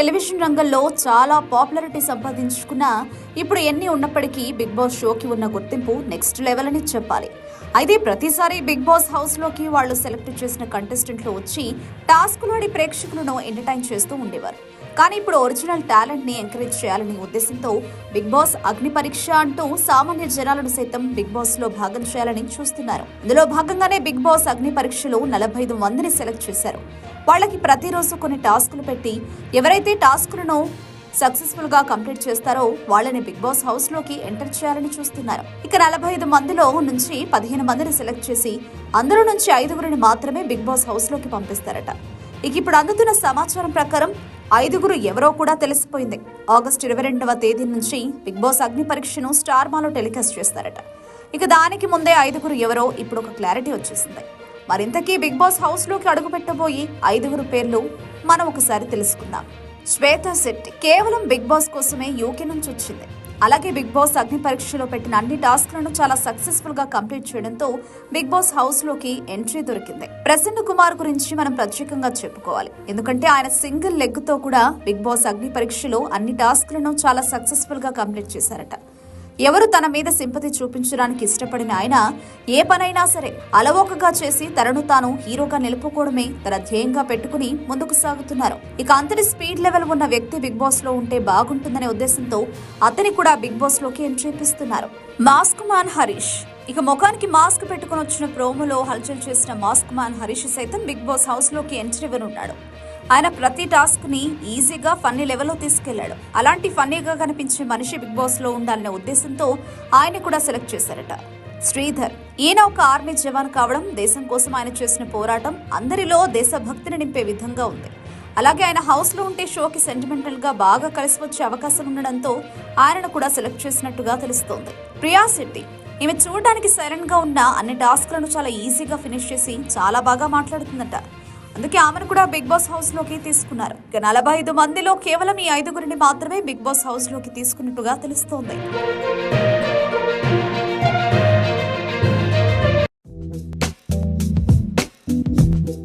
Television రంగంలో చాలా popularity సంపాదించుకున్న ఇప్పుడు ఎన్ని ఉన్నప్పటికీ బిగ్ బాస్ షోకి ఉన్న గుర్తింపు నెక్స్ట్ లెవెల్ అని చెప్పాలి. అయితే ప్రతిసారి బిగ్ బాస్ హౌస్లోకి వాళ్ళు సెలెక్ట్ చేసిన కంటెస్టెంట్లు వచ్చి టాస్కులు ప్రేక్షకులను ఎంటర్టైన్ చేస్తూ ఉండేవారు. కానీ ఇప్పుడు ఒరిజినల్ టాలెంట్ని ఎంకరేజ్ చేయాలనే ఉద్దేశంతో బిగ్ బాస్ అగ్ని పరీక్ష అంటూ సామాన్య జనాలను సైతం బిగ్ బాస్లో భాగం చేయాలని చూస్తున్నారు. ఇందులో భాగంగానే బిగ్ బాస్ అగ్ని పరీక్షలో నలభై ఐదు మందిని సెలెక్ట్ చేశారు. వాళ్ళకి ప్రతిరోజు కొన్ని టాస్కులు పెట్టి ఎవరైతే టాస్కులను సక్సెస్ఫుల్గా కంప్లీట్ చేస్తారో వాళ్ళని బిగ్ బాస్ హౌస్లోకి ఎంటర్ చేయాలని చూస్తున్నారు. ఇక నలభై ఐదు మందిలో నుంచి పదిహేను మందిని సెలెక్ట్ చేసి అందులో నుంచి ఐదుగురిని మాత్రమే బిగ్ బాస్ హౌస్లోకి పంపిస్తారట. ఇక ఇప్పుడు అందుతున్న సమాచారం ప్రకారం ఐదుగురు ఎవరో కూడా తెలిసిపోయింది. ఆగస్టు ఇరవై రెండవ తేదీ నుంచి బిగ్ బాస్ అగ్ని పరీక్షను స్టార్ మాలో టెలికాస్ట్ చేస్తారట. ఇక దానికి ముందే ఐదుగురు ఎవరో ఇప్పుడు ఒక క్లారిటీ వచ్చేసింది. మరింతకీ బిగ్ బాస్ హౌస్లోకి అడుగుపెట్టబోయి అడుగు ఐదుగురు పేర్లు మనం ఒకసారి తెలుసుకుందాం. శ్వేత శెట్టి కేవలం బిగ్ బాస్ కోసమే యూకే నుంచి వచ్చింది. అలాగే బిగ్ బాస్ అగ్ని పరీక్షలో పెట్టిన అన్ని టాస్క్లను చాలా సక్సెస్ఫుల్గా కంప్లీట్ చేయడంతో బిగ్ బాస్ హౌస్లోకి ఎంట్రీ దొరికింది. ప్రసన్న కుమార్ గురించి మనం ప్రత్యేకంగా చెప్పుకోవాలి. ఎందుకంటే ఆయన సింగిల్ లెగ్తో కూడా బిగ్ బాస్ అగ్ని పరీక్షలో అన్ని టాస్క్లను చాలా సక్సెస్ఫుల్గా కంప్లీట్ చేశారట. ఎవరు తన మీద సింపతి చూపించడానికి ఇష్టపడిన ఆయన ఏ పనైనా సరే అలవోకగా చేసి తనను తాను హీరోగా నిలుపుకోవడమే తన ధ్యేయంగా పెట్టుకుని ముందుకు సాగుతున్నారు. ఇక అంతటి స్పీడ్ లెవెల్ ఉన్న వ్యక్తి బిగ్ బాస్లో ఉంటే బాగుంటుందనే ఉద్దేశంతో అతని కూడా బిగ్ బాస్లోకి ఎంట్రీ ఇప్పిస్తున్నారు. Mask man Harish. ఇక ముఖానికి మాస్క్ పెట్టుకుని వచ్చిన ప్రోమోలో హల్చల్ చేసిన మాస్క్ మాన్ హరీష్ సైతం బిగ్ బాస్ హౌస్లోకి ఎంట్రీ ఇవ్వనున్నాడు. ఆయన ప్రతి టాస్క్ని ఈజీగా ఫన్నీ లెవెల్లో తీసుకెళ్ళాడు. అలాంటి ఫన్నీగా కనిపించే మనిషి బిగ్ బాస్లో ఉండాలనే ఉద్దేశంతో ఆయన కూడా సెలెక్ట్ చేశారట. శ్రీధర్ ఈయన ఒక ఆర్మీ జవాన్ కావడం దేశం కోసం ఆయన చేసిన పోరాటం అందరిలో దేశభక్తిని నింపే విధంగా ఉంది. అలాగే ఆయన హౌస్లో ఉంటే షోకి సెంటిమెంటల్గా బాగా కలిసి వచ్చే అవకాశం ఉండడంతో ఆయనను కూడా సెలెక్ట్ చేసినట్టుగా తెలుస్తోంది. ప్రియా శెట్టి ఈమె చూడడానికి సైలెంట్గా ఉన్న అన్ని టాస్క్లను చాలా ఈజీగా ఫినిష్ చేసి చాలా బాగా మాట్లాడుతుందట. అందుకే ఆమెను కూడా బిగ్ బాస్ హౌస్లోకి తీసుకున్నారు. ఇక నలభై ఐదు మందిలో కేవలం ఈ ఐదుగురిని మాత్రమే బిగ్ బాస్ హౌస్లోకి తీసుకున్నట్టుగా తెలుస్తోంది.